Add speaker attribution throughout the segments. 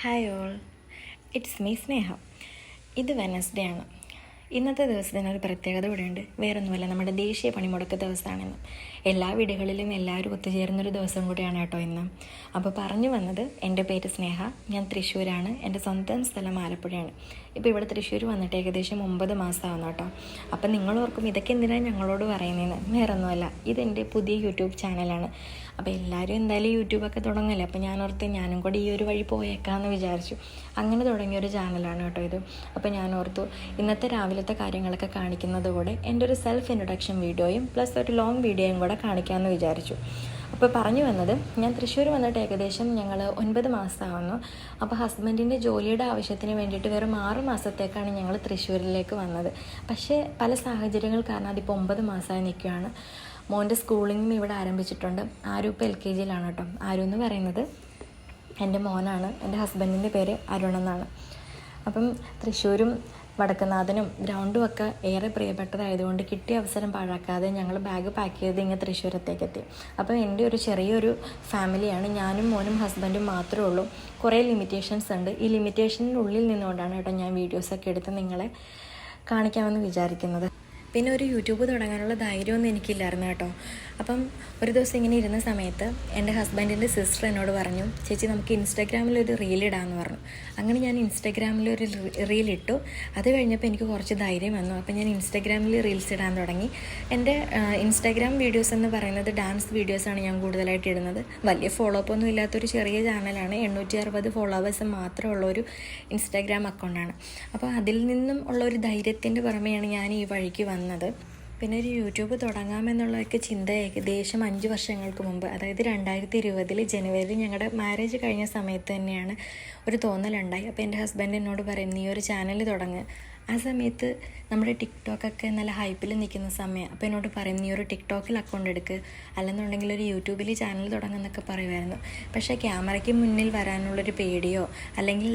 Speaker 1: Hi all it's me Sneha ഇത് Wednesday ആണ്. ഇന്നത്തെ ദിവസത്തിന് ഒരു പ്രത്യേകത ഇവിടെയുണ്ട്. വേറൊന്നുമല്ല നമ്മുടെ ദേശീയ പണിമുടക്ക് ദിവസമാണെന്ന്. എല്ലാ വീടുകളിലും എല്ലാവരും ഒത്തുചേരുന്നൊരു ദിവസം കൂടിയാണ് കേട്ടോ ഇന്ന്. അപ്പോൾ പറഞ്ഞു വന്നത് എന്റെ പേര് സ്നേഹ. ഞാൻ തൃശ്ശൂരാണ്. എന്റെ സ്വന്തം സ്ഥലം ആലപ്പുഴയാണ്. ഇപ്പോൾ ഇവിടെ തൃശ്ശൂർ വന്നിട്ട് ഏകദേശം ഒമ്പത് മാസമാവുന്നു കേട്ടോ. അപ്പം നിങ്ങൾ ഓർക്കും ഇതൊക്കെ എന്തിനാണ് ഞങ്ങളോട് പറയുന്നതെന്ന്? വേറൊന്നുമല്ല ഇതെന്റെ പുതിയ യൂട്യൂബ് ചാനലാണ്. അപ്പോൾ എല്ലാവരും എന്തായാലും യൂട്യൂബൊക്കെ തുടങ്ങല്ലേ? അപ്പോൾ ഞാൻ ഓർത്ത് ഞാനും കൂടി ഈ ഒരു വഴി പോയേക്കാമെന്ന് വിചാരിച്ചു. അങ്ങനെ തുടങ്ങിയ ഒരു ചാനലാണ് കേട്ടോ ഇത്. അപ്പോൾ ഞാൻ ഓർത്തു ഇന്നത്തെ രാവിലത്തെ കാര്യങ്ങളൊക്കെ കാണിക്കുന്നതുകൂടെ എന്റെ ഒരു സെൽഫ് ഇൻട്രൊഡക്ഷൻ വീഡിയോയും പ്ലസ് ഒരു ലോങ് വീഡിയോയും കൂടെ കാണിക്കാമെന്ന് വിചാരിച്ചു. അപ്പോൾ പറഞ്ഞു വന്നത് ഞാൻ തൃശ്ശൂർ വന്നിട്ട് ഏകദേശം ഞങ്ങൾ ഒൻപത് മാസമാവുന്നു അപ്പോൾ ഹസ്ബൻഡിന്റെ ജോലിയുടെ ആവശ്യത്തിന് വേണ്ടിയിട്ട് വെറും ആറ് മാസത്തേക്കാണ് ഞങ്ങൾ തൃശ്ശൂരിലേക്ക് വന്നത്. പക്ഷേ പല സാഹചര്യങ്ങൾ കാരണം അതിപ്പോൾ ഒമ്പത് മാസമായി നിൽക്കുകയാണ് മോന്റെ സ്കൂളിങ്ങും ഇവിടെ ആരംഭിച്ചിട്ടുണ്ട്. ആരും ഇപ്പോൾ എൽ കെ ജിയിലാണ് കേട്ടോ. ആരും എന്ന് പറയുന്നത് എന്റെ മോനാണ്. എന്റെ ഹസ്ബൻഡിന്റെ പേര് അരുൺ എന്നാണ്. അപ്പം തൃശ്ശൂരും വടക്കുന്നാഥനും ഗ്രൗണ്ടും ഒക്കെ ഏറെ പ്രിയപ്പെട്ടതായതുകൊണ്ട് കിട്ടിയ അവസരം പാഴാക്കാതെ ഞങ്ങൾ ബാഗ് പാക്ക് ചെയ്ത് ഇങ്ങനെ തൃശ്ശൂരത്തേക്ക് എത്തി. അപ്പോൾ എന്റെ ഒരു ചെറിയൊരു ഫാമിലിയാണ്. ഞാനും മോനും ഹസ്ബൻഡും മാത്രമേ ഉള്ളൂ. കുറേ ലിമിറ്റേഷൻസ് ഉണ്ട്. ഈ ലിമിറ്റേഷനുള്ളിൽ നിന്നുകൊണ്ടാണ് കേട്ടോ ഞാൻ വീഡിയോസൊക്കെ എടുത്ത് നിങ്ങളെ കാണിക്കാമെന്ന് വിചാരിക്കുന്നത്. പിന്നെ ഒരു യൂട്യൂബ് തുടങ്ങാനുള്ള ധൈര്യമൊന്നും എനിക്കില്ലായിരുന്നു കേട്ടോ. അപ്പം ഒരു ദിവസം ഇങ്ങനെ ഇരുന്ന സമയത്ത് എന്റെ ഹസ്ബൻഡിന്റെ സിസ്റ്റർ എന്നോട് പറഞ്ഞു ചേച്ചി നമുക്ക് ഇൻസ്റ്റാഗ്രാമിൽ ഒരു റീൽ ഇടാമെന്ന് പറഞ്ഞു. അങ്ങനെ ഞാൻ ഇൻസ്റ്റാഗ്രാമിൽ ഒരു റീൽ ഇട്ടു. അത് കഴിഞ്ഞപ്പോൾ എനിക്ക് കുറച്ച് ധൈര്യം വന്നു. അപ്പം ഞാൻ ഇൻസ്റ്റാഗ്രാമിൽ റീൽസ് ഇടാൻ തുടങ്ങി. എന്റെ ഇൻസ്റ്റാഗ്രാം വീഡിയോസ് എന്ന് പറയുന്നത് ഡാൻസ് വീഡിയോസാണ് ഞാൻ കൂടുതലായിട്ട് ഇടുന്നത്. വലിയ ഫോളോ അപ്പ് ഒന്നും ഇല്ലാത്തൊരു ചെറിയ ചാനലാണ് എണ്ണൂറ്റി അറുപത് ഫോളോവേഴ്സ് മാത്രമുള്ള ഒരു ഇൻസ്റ്റാഗ്രാം അക്കൗണ്ടാണ് അപ്പോൾ അതിൽ നിന്നും ഉള്ള ഒരു ധൈര്യത്തിന്റെ പുറമെയാണ് ഞാൻ ഈ വഴിക്ക് വന്നത്. പിന്നെ ഒരു യൂട്യൂബ് തുടങ്ങാമെന്നുള്ളതൊക്കെ ചിന്ത ഏകദേശം അഞ്ച് വർഷങ്ങൾക്ക് മുമ്പ് അതായത് രണ്ടായിരത്തി ഇരുപതിൽ ജനുവരി ഞങ്ങളുടെ മാരേജ് കഴിഞ്ഞ സമയത്ത് തന്നെയാണ് ഒരു തോന്നലുണ്ടായി. അപ്പോൾ എന്റെ ഹസ്ബൻഡ് എന്നോട് പറയും നീ ഒരു ചാനൽ തുടങ്ങ്. ആ സമയത്ത് നമ്മുടെ ടിക്ടോക്കൊക്കെ നല്ല ഹൈപ്പിൽ നിൽക്കുന്ന സമയം അപ്പോൾ എന്നോട് പറയും നീ ഒരു ടിക്ടോക്കിൽ അക്കൗണ്ട് എടുക്ക്. അല്ലെന്നുണ്ടെങ്കിൽ ഒരു യൂട്യൂബിൽ ചാനൽ തുടങ്ങുന്നൊക്കെ പറയുമായിരുന്നു. പക്ഷേ ക്യാമറയ്ക്ക് മുന്നിൽ വരാനുള്ളൊരു പേടിയോ അല്ലെങ്കിൽ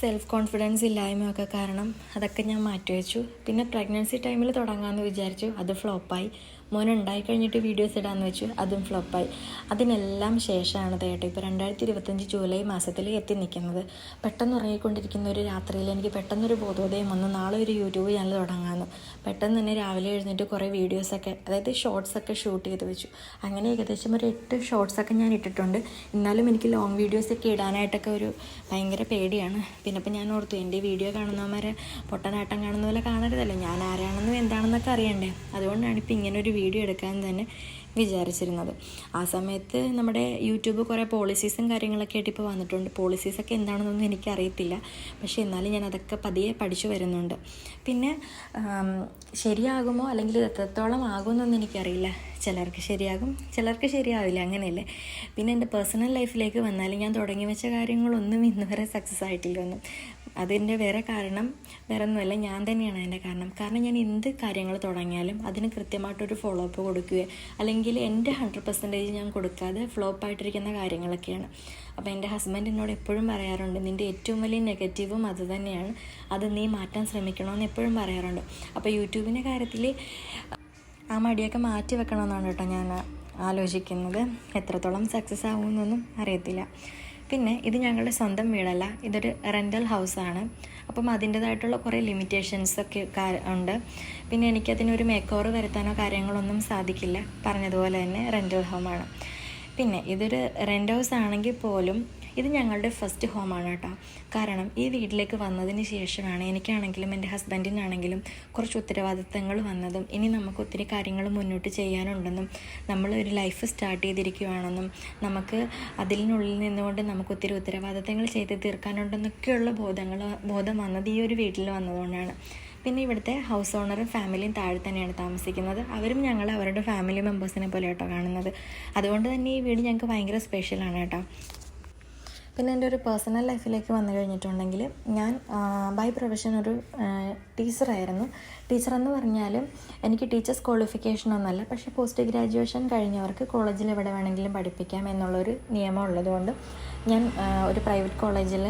Speaker 1: സെൽഫ് കോൺഫിഡൻസ് ഇല്ലായ്മയൊക്കെ കാരണം അതൊക്കെ ഞാൻ മാറ്റി വെച്ചു പിന്നെ പ്രഗ്നൻസി ടൈമിൽ തുടങ്ങാമെന്ന് വിചാരിച്ചു. അത് ഫ്ലോപ്പായി മോൻ ഉണ്ടായി കഴിഞ്ഞിട്ട് വീഡിയോസ് ഇടാമെന്ന് വെച്ചു. അതും ഫ്ലോപ്പായി അതിനെല്ലാം ശേഷമാണ് തേട്ടോ ഇപ്പോൾ രണ്ടായിരത്തി ഇരുപത്തഞ്ച് ജൂലൈ മാസത്തിൽ എത്തി നിൽക്കുന്നത് പെട്ടെന്ന് ഉറങ്ങിക്കൊണ്ടിരിക്കുന്ന ഒരു രാത്രിയിൽ എനിക്ക് പെട്ടെന്നൊരു ബോധോദയം വന്നു. നാളെ ഒരു യൂട്യൂബ് ചാനൽ തുടങ്ങാമെന്ന് പെട്ടെന്ന് തന്നെ രാവിലെ എഴുന്നേറ്റ് കുറേ വീഡിയോസൊക്കെ അതായത് ഷോർട്സൊക്കെ ഷൂട്ട് ചെയ്ത് വെച്ചു. അങ്ങനെ ഏകദേശം ഒരു എട്ട് ഷോർട്സൊക്കെ ഞാൻ ഇട്ടിട്ടുണ്ട്. എന്നാലും എനിക്ക് ലോങ് വീഡിയോസൊക്കെ ഇടാനായിട്ടൊക്കെ ഒരു ഭയങ്കര പേടിയാണ്. പിന്നെ ഇപ്പം ഞാൻ ഓർത്തു എന്റെ വീഡിയോ കാണുന്നവന്മാരെ പൊട്ടനാട്ടം കാണുന്ന പോലെ കാണരുതല്ലോ. ഞാൻ ആരാണെന്നും എന്താണെന്നൊക്കെ അറിയണ്ടേ? അതുകൊണ്ടാണ് ഇപ്പം ഇങ്ങനെ ഒരു വീഡിയോ എടുക്കാൻ തന്നെ വിചാരിച്ചിരുന്നത്. ആ സമയത്ത് നമ്മുടെ യൂട്യൂബ് കുറേ പോളിസീസും കാര്യങ്ങളൊക്കെ ആയിട്ട് ഇപ്പോൾ വന്നിട്ടുണ്ട്. പോളിസീസൊക്കെ എന്താണെന്നൊന്നും എനിക്കറിയത്തില്ല. പക്ഷെ എന്നാലും ഞാൻ അതൊക്കെ പതിയെ പഠിച്ചു വരുന്നുണ്ട്. പിന്നെ ശരിയാകുമോ അല്ലെങ്കിൽ ഇത് എത്രത്തോളം ആകുമെന്നൊന്നും എനിക്കറിയില്ല. ചിലർക്ക് ശരിയാകും ചിലർക്ക് ശരിയാവില്ല. അങ്ങനെയല്ലേ? പിന്നെ എന്റെ പേഴ്സണൽ ലൈഫിലേക്ക് വന്നാലും ഞാൻ തുടങ്ങി വെച്ച കാര്യങ്ങളൊന്നും ഇന്ന് വരെ സക്സസ് ആയിട്ടില്ല ഒന്നും. അതിന്റെ വേറെ കാരണം വേറെ ഒന്നുമല്ല ഞാൻ തന്നെയാണ് അതിന്റെ കാരണം. കാരണം ഞാൻ എന്ത് കാര്യങ്ങൾ തുടങ്ങിയാലും അതിന് കൃത്യമായിട്ടൊരു ഫോളോ അപ്പ് കൊടുക്കുകയോ അല്ലെങ്കിൽ എന്റെ ഹൺഡ്രഡ് പെർസെന്റേജ് ഞാൻ കൊടുക്കാതെ ഫ്ലോപ്പ് ആയിട്ടിരിക്കുന്ന കാര്യങ്ങളൊക്കെയാണ്. അപ്പോൾ എന്റെ ഹസ്ബൻഡ് എന്നോട് എപ്പോഴും പറയാറുണ്ട് നിന്റെ ഏറ്റവും വലിയ നെഗറ്റീവും അത് തന്നെയാണ്. അത് നീ മാറ്റാൻ ശ്രമിക്കണമെന്ന് എപ്പോഴും പറയാറുണ്ട്. അപ്പോൾ യൂട്യൂബിന്റെ കാര്യത്തിൽ ആ മടിയൊക്കെ മാറ്റി വെക്കണമെന്നാണ് കേട്ടോ ഞാൻ ആലോചിക്കുന്നത്. എത്രത്തോളം സക്സസ് ആകുമെന്നൊന്നും അറിയത്തില്ല. പിന്നെ ഇത് ഞങ്ങളുടെ സ്വന്തം വീടല്ല. ഇതൊരു റെന്റൽ ഹൗസാണ് അപ്പം അതിന്റേതായിട്ടുള്ള കുറേ ലിമിറ്റേഷൻസ് ഒക്കെ ഉണ്ട്. പിന്നെ എനിക്കതിനൊരു മേക്ക് ഓവർ വരുത്താനോ കാര്യങ്ങളൊന്നും സാധിക്കില്ല. പറഞ്ഞതുപോലെ തന്നെ റെന്റൽ ഹോമാണ് പിന്നെ ഇതൊരു റെന്റ് ഹൗസ് ആണെങ്കിൽ പോലും ഇത് ഞങ്ങളുടെ ഫസ്റ്റ് ഹോമാണ് കേട്ടോ. കാരണം ഈ വീട്ടിലേക്ക് വന്നതിന് ശേഷമാണ് എനിക്കാണെങ്കിലും എന്റെ ഹസ്ബൻഡിനാണെങ്കിലും കുറച്ച് ഉത്തരവാദിത്തങ്ങൾ വന്നതും ഇനി നമുക്ക് ഒത്തിരി കാര്യങ്ങൾ മുന്നോട്ട് ചെയ്യാനുണ്ടെന്നും നമ്മൾ ഒരു ലൈഫ് സ്റ്റാർട്ട് ചെയ്തിരിക്കുകയാണെന്നും നമുക്ക് അതിനുള്ളിൽ നിന്നുകൊണ്ട് നമുക്ക് ഒത്തിരി ഉത്തരവാദിത്തങ്ങൾ ചെയ്ത് തീർക്കാനുണ്ടെന്നൊക്കെയുള്ള ബോധങ്ങൾ ബോധം വന്നത് ഈ ഒരു വീട്ടിൽ വന്നതുകൊണ്ടാണ്. പിന്നെ ഇവിടുത്തെ ഹൗസ് ഓണറും ഫാമിലിയും താഴെ തന്നെയാണ് താമസിക്കുന്നത്. അവരും ഞങ്ങൾ അവരുടെ ഫാമിലി മെമ്പേഴ്സിനെ പോലെ കേട്ടോ കാണുന്നത്. അതുകൊണ്ട് തന്നെ ഈ വീട് ഞങ്ങൾക്ക് ഭയങ്കര സ്പെഷ്യലാണ് കേട്ടോ. പിന്നെ എന്റെ ഒരു പേഴ്സണൽ ലൈഫിലേക്ക് വന്നു കഴിഞ്ഞിട്ടുണ്ടെങ്കിൽ ഞാൻ ബൈ പ്രൊഫഷൻ ഒരു ടീച്ചറായിരുന്നു ടീച്ചർ എന്ന് പറഞ്ഞാൽ എനിക്ക് ടീച്ചേഴ്സ് ക്വാളിഫിക്കേഷൻ ഒന്നല്ല പക്ഷേ പോസ്റ്റ് ഗ്രാജുവേഷൻ കഴിഞ്ഞവർക്ക് കോളേജിൽ എവിടെ വേണമെങ്കിലും പഠിപ്പിക്കാം എന്നുള്ളൊരു നിയമം ഉള്ളതുകൊണ്ട് ഞാൻ ഒരു പ്രൈവറ്റ് കോളേജിൽ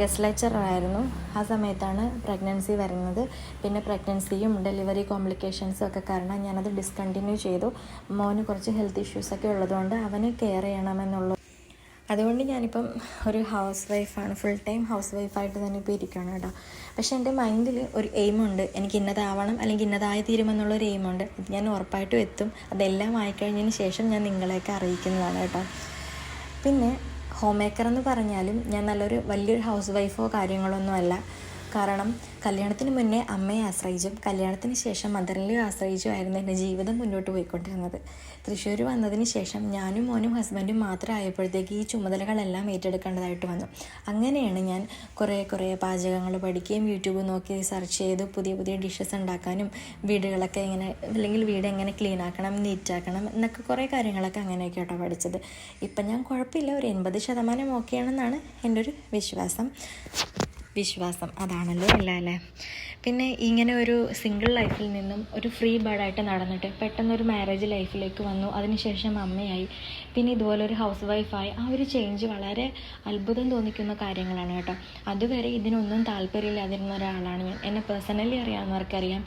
Speaker 1: ഗസ്റ്റ് ലെക്ചറായിരുന്നു ആ സമയത്താണ് പ്രഗ്നൻസി വരുന്നത്. പിന്നെ പ്രഗ്നൻസിയും ഡെലിവറി കോംപ്ലിക്കേഷൻസും ഒക്കെ കാരണം ഞാനത് ഡിസ്കണ്ടിന്യൂ ചെയ്തു. മോന് കുറച്ച് ഹെൽത്ത് ഇഷ്യൂസൊക്കെ ഉള്ളതുകൊണ്ട് അവനെ കെയർ ചെയ്യണമെന്നുള്ള അതുകൊണ്ട് ഞാനിപ്പം ഒരു ഹൗസ് വൈഫാണ് ഫുൾ ടൈം ഹൗസ് വൈഫായിട്ട് തന്നെ ഇപ്പോൾ ഇരിക്കുകയാണ് കേട്ടോ. പക്ഷേ എന്റെ മൈൻഡിൽ ഒരു എയിമുണ്ട് എനിക്ക് ഇന്നതാവണം അല്ലെങ്കിൽ ഇന്നതായി തീരുമെന്നുള്ള ഒരു എയിമുണ്ട് അത് ഞാൻ ഉറപ്പായിട്ടും എത്തും. അതെല്ലാം ആയിക്കഴിഞ്ഞതിന് ശേഷം ഞാൻ നിങ്ങളെയൊക്കെ അറിയിക്കുന്നതാണ് കേട്ടോ. പിന്നെ ഹോം മേക്കർ എന്ന് പറഞ്ഞാലും ഞാൻ നല്ലൊരു വലിയൊരു ഹൗസ് വൈഫോ കാര്യങ്ങളൊന്നും അല്ല. കാരണം കല്യാണത്തിന് മുന്നേ അമ്മയെ ആശ്രയിച്ചും കല്യാണത്തിന് ശേഷം മദറിനെ ആശ്രയിച്ചുമായിരുന്നു എന്റെ ജീവിതം മുന്നോട്ട് പോയിക്കൊണ്ടിരുന്നത്. തൃശ്ശൂർ വന്നതിന് ശേഷം ഞാനും മോനും ഹസ്ബൻഡും മാത്രമായപ്പോഴത്തേക്ക് ഈ ചുമതലകളെല്ലാം ഏറ്റെടുക്കേണ്ടതായിട്ട് വന്നു. അങ്ങനെയാണ് ഞാൻ കുറേ കുറേ പാചകങ്ങൾ പഠിക്കുകയും യൂട്യൂബ് നോക്കി സെർച്ച് ചെയ്ത് പുതിയ പുതിയ ഡിഷസ് ഉണ്ടാക്കാനും വീടുകളൊക്കെ എങ്ങനെ അല്ലെങ്കിൽ വീട് എങ്ങനെ ക്ലീൻ ആക്കണം നീറ്റാക്കണം എന്നൊക്കെ കുറേ കാര്യങ്ങളൊക്കെ അങ്ങനെയൊക്കെ കേട്ടോ പഠിച്ചത്. ഇപ്പം ഞാൻ കുഴപ്പമില്ല ഒരു എൺപത് ശതമാനം ഓക്കെയാണെന്നാണ് എന്റെ ഒരു വിശ്വാസം. വിശ്വാസം. അതാണല്ലോ ഇല്ലല്ലേ അല്ലേ പിന്നെ ഇങ്ങനെ ഒരു സിംഗിൾ ലൈഫിൽ നിന്നും ഒരു ഫ്രീ ബേർഡായിട്ട് നടന്നിട്ട് പെട്ടെന്നൊരു മാരേജ് ലൈഫിലേക്ക് വന്നു. അതിനുശേഷം അമ്മയായി. പിന്നെ ഇതുപോലെ ഒരു ഹൗസ് വൈഫായി ആ ഒരു ചേഞ്ച് വളരെ അത്ഭുതം തോന്നിക്കുന്ന കാര്യങ്ങളാണ് കേട്ടോ. അതുവരെ ഇതിനൊന്നും താല്പര്യമില്ലാതിരുന്ന ഒരാളാണ് ഞാൻ. എന്നെ പേഴ്സണലി അറിയാവുന്നവർക്കറിയാം.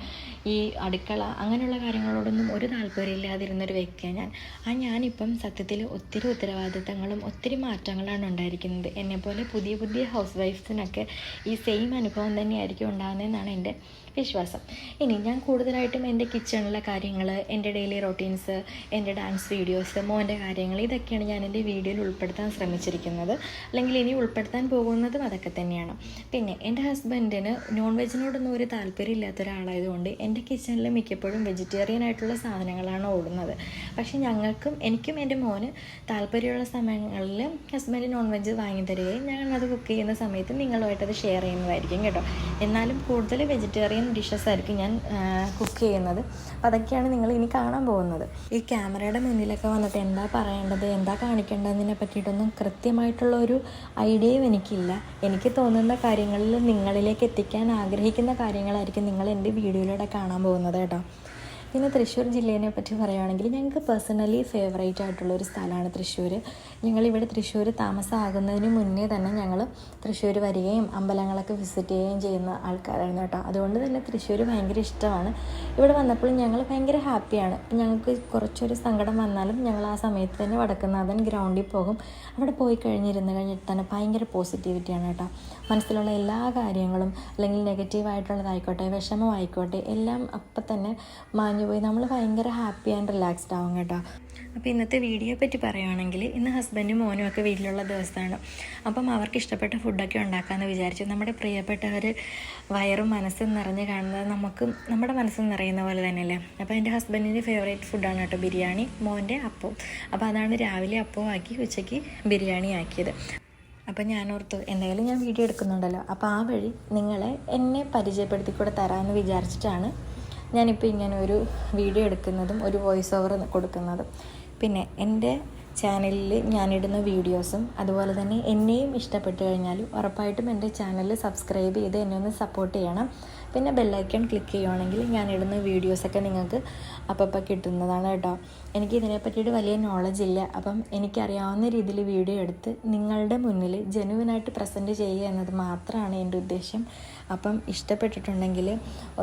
Speaker 1: ഈ അടുക്കള അങ്ങനെയുള്ള കാര്യങ്ങളോടൊന്നും ഒരു താല്പര്യമില്ലാതിരുന്നൊരു വ്യക്തിയാണ് ഞാൻ. ആ ഞാനിപ്പം സത്യത്തിൽ ഒത്തിരി ഉത്തരവാദിത്തങ്ങളും ഒത്തിരി മാറ്റങ്ങളാണ് ഉണ്ടായിരിക്കുന്നത്. എന്നെപ്പോലെ പുതിയ പുതിയ ഹൗസ് വൈഫ്സിനൊക്കെ ഈ സെയിം അനുഭവം തന്നെയായിരിക്കും ഉണ്ടാകുന്നതെന്നാണ് എന്റെ വിശ്വാസം. ഇനി ഞാൻ കൂടുതലായിട്ടും എന്റെ കിച്ചണിലെ കാര്യങ്ങൾ എന്റെ ഡെയിലി റൊട്ടീൻസ് എന്റെ ഡാൻസ് വീഡിയോസ് മോന്റെ കാര്യങ്ങൾ ഇതൊക്കെയാണ് ഞാൻ എന്റെ വീഡിയോയിൽ ഉൾപ്പെടുത്താൻ ശ്രമിച്ചിരിക്കുന്നത്. അല്ലെങ്കിൽ ഇനി ഉൾപ്പെടുത്താൻ പോകുന്നതും അതൊക്കെ തന്നെയാണ്. പിന്നെ എന്റെ ഹസ്ബൻഡിന് നോൺ വെജിനോടൊന്നും ഒരു താല്പര്യം ഇല്ലാത്ത ഒരാളായതുകൊണ്ട് എന്റെ കിച്ചണിൽ മിക്കപ്പോഴും വെജിറ്റേറിയൻ ആയിട്ടുള്ള സാധനങ്ങളാണ് ഓടുന്നത്. പക്ഷേ ഞങ്ങൾക്കും എനിക്കും എന്റെ മോന് താല്പര്യമുള്ള സമയങ്ങളിൽ ഹസ്ബൻഡ് നോൺ വെജ് വാങ്ങി തരികയും ഞങ്ങളത് കുക്ക് ചെയ്യുന്ന സമയത്ത് നിങ്ങളുമായിട്ടത് ഷെയർ ചെയ്യുന്നതായിരിക്കും കേട്ടോ. എന്നാലും കൂടുതൽ വെജിറ്റേറിയൻ ഡിഷസ് ആയിരിക്കും ഞാൻ കുക്ക് ചെയ്യുന്നത്. അപ്പോൾ അതൊക്കെയാണ് നിങ്ങൾ ഇനി കാണാൻ പോകുന്നത്. ഈ ക്യാമറയുടെ മുന്നിലൊക്കെ വന്നിട്ട് എന്താ പറയേണ്ടത് എന്താ കാണിക്കേണ്ടതിനെ പറ്റിയിട്ടൊന്നും കൃത്യമായിട്ടുള്ള ഒരു ഐഡിയയും എനിക്കില്ല. എനിക്ക് തോന്നുന്ന കാര്യങ്ങളിൽ നിങ്ങളിലേക്ക് എത്തിക്കാൻ ആഗ്രഹിക്കുന്ന കാര്യങ്ങളായിരിക്കും നിങ്ങൾ എന്റെ വീഡിയോയിലൂടെ കാണാൻ പോകുന്നത് കേട്ടോ. പിന്നെ തൃശ്ശൂർ ജില്ലേനെ പറ്റി പറയുകയാണെങ്കിൽ ഞങ്ങൾക്ക് പേഴ്സണലി ഫേവറേറ്റ് ആയിട്ടുള്ള ഒരു സ്ഥലമാണ് തൃശ്ശൂർ. ഞങ്ങളിവിടെ തൃശ്ശൂർ താമസമാകുന്നതിന് മുന്നേ തന്നെ ഞങ്ങൾ തൃശ്ശൂർ വരികയും അമ്പലങ്ങളൊക്കെ വിസിറ്റ് ചെയ്യുകയും ചെയ്യുന്ന ആൾക്കാരായിരുന്നു കേട്ടോ. അതുകൊണ്ട് തന്നെ തൃശ്ശൂർ ഭയങ്കര ഇഷ്ടമാണ്. ഇവിടെ വന്നപ്പോൾ ഞങ്ങൾ ഭയങ്കര ഹാപ്പിയാണ് ഞങ്ങൾക്ക് കുറച്ചൊരു സങ്കടം വന്നാലും ഞങ്ങൾ ആ സമയത്ത് തന്നെ വടക്കുന്നാഥൻ ഗ്രൗണ്ടിൽ പോകും. അവിടെ പോയി കഴിഞ്ഞിരുന്ന് കഴിഞ്ഞിട്ട് തന്നെ ഭയങ്കര പോസിറ്റിവിറ്റിയാണ് കേട്ടോ. മനസ്സിലുള്ള എല്ലാ കാര്യങ്ങളും അല്ലെങ്കിൽ നെഗറ്റീവായിട്ടുള്ളതായിക്കോട്ടെ വിഷമമായിക്കോട്ടെ എല്ലാം അപ്പം തന്നെ മാഞ്ഞു പോയി. നമ്മൾ ഭയങ്കര ഹാപ്പി ആൻഡ് റിലാക്സ്ഡ് ആവും കേട്ടോ. അപ്പോൾ ഇന്നത്തെ വീഡിയോയെ പറ്റി പറയുകയാണെങ്കിൽ ഇന്ന് ഹസ്ബൻഡും മോനും ഒക്കെ വീട്ടിലുള്ള ദിവസമാണ്. അപ്പം അവർക്ക് ഇഷ്ടപ്പെട്ട ഫുഡൊക്കെ ഉണ്ടാക്കാമെന്ന് വിചാരിച്ചു. നമ്മുടെ പ്രിയപ്പെട്ടവർ വയറും മനസ്സും നിറഞ്ഞ് കാണുന്നത് നമുക്ക് നമ്മുടെ മനസ്സും നിറയുന്ന പോലെ തന്നെയല്ലേ? അപ്പോൾ എന്റെ ഹസ്ബൻഡിന്റെ ഫേവറേറ്റ് ഫുഡാണ് കേട്ടോ ബിരിയാണി മോന്റെ അപ്പം അപ്പോൾ അതാണ് രാവിലെ അപ്പവും ആക്കി ഉച്ചയ്ക്ക് ബിരിയാണി ആക്കിയത്. അപ്പോൾ ഞാൻ ഓർത്തു എന്തായാലും ഞാൻ വീഡിയോ എടുക്കുന്നുണ്ടല്ലോ. അപ്പോൾ ആ വഴി നിങ്ങളെ എന്നെ പരിചയപ്പെടുത്തി കൂടെ തരാമെന്ന് വിചാരിച്ചിട്ടാണ് ഞാനിപ്പോൾ ഇങ്ങനെ ഒരു വീഡിയോ എടുക്കുന്നതും ഒരു വോയിസ് ഓവർ കൊടുക്കുന്നതും. പിന്നെ എന്റെ ചാനലിൽ ഞാനിടുന്ന വീഡിയോസും അതുപോലെ തന്നെ എന്നെയും ഇഷ്ടപ്പെട്ടു കഴിഞ്ഞാൽ ഉറപ്പായിട്ടും എന്റെ ചാനൽ സബ്സ്ക്രൈബ് ചെയ്ത് എന്നെ ഒന്ന് സപ്പോർട്ട് ചെയ്യണം. പിന്നെ ബെല്ലൈക്കൺ ക്ലിക്ക് ചെയ്യുവാണെങ്കിൽ ഇടുന്ന വീഡിയോസൊക്കെ നിങ്ങൾക്ക് അപ്പപ്പോൾ കിട്ടുന്നതാണ് കേട്ടോ. എനിക്ക് ഇതിനെ പറ്റിയിട്ട് വലിയ നോളജ് ഇല്ല. അപ്പം എനിക്കറിയാവുന്ന രീതിയിൽ വീഡിയോ എടുത്ത് നിങ്ങളുടെ മുന്നിൽ ജെനുവിനായിട്ട് പ്രസന്റ് ചെയ്യുക എന്നത് മാത്രമാണ് എന്റെ ഉദ്ദേശം. അപ്പം ഇഷ്ടപ്പെട്ടിട്ടുണ്ടെങ്കിൽ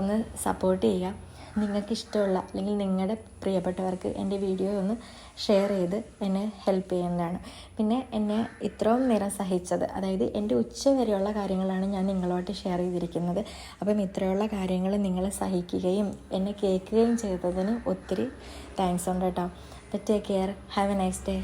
Speaker 1: ഒന്ന് സപ്പോർട്ട് ചെയ്യുക. നിങ്ങൾക്ക് ഇഷ്ടമുള്ള അല്ലെങ്കിൽ നിങ്ങളുടെ പ്രിയപ്പെട്ടവർക്ക് എന്റെ വീഡിയോ ഒന്ന് ഷെയർ ചെയ്ത് എന്നെ ഹെൽപ്പ് ചെയ്യുന്നതാണ്. പിന്നെ എന്നെ ഇത്രയും നേരം സഹിച്ചത് അതായത് എന്റെ ഉച്ച വരെയുള്ള കാര്യങ്ങളാണ് ഞാൻ നിങ്ങളുമായിട്ട് ഷെയർ ചെയ്തിരിക്കുന്നത്. അപ്പം ഇത്രയുള്ള കാര്യങ്ങൾ നിങ്ങൾ സഹിക്കുകയും എന്നെ കേൾക്കുകയും ചെയ്തതിന് ഒത്തിരി താങ്ക്സ് ഉണ്ട് കേട്ടോ. Take care have a nice day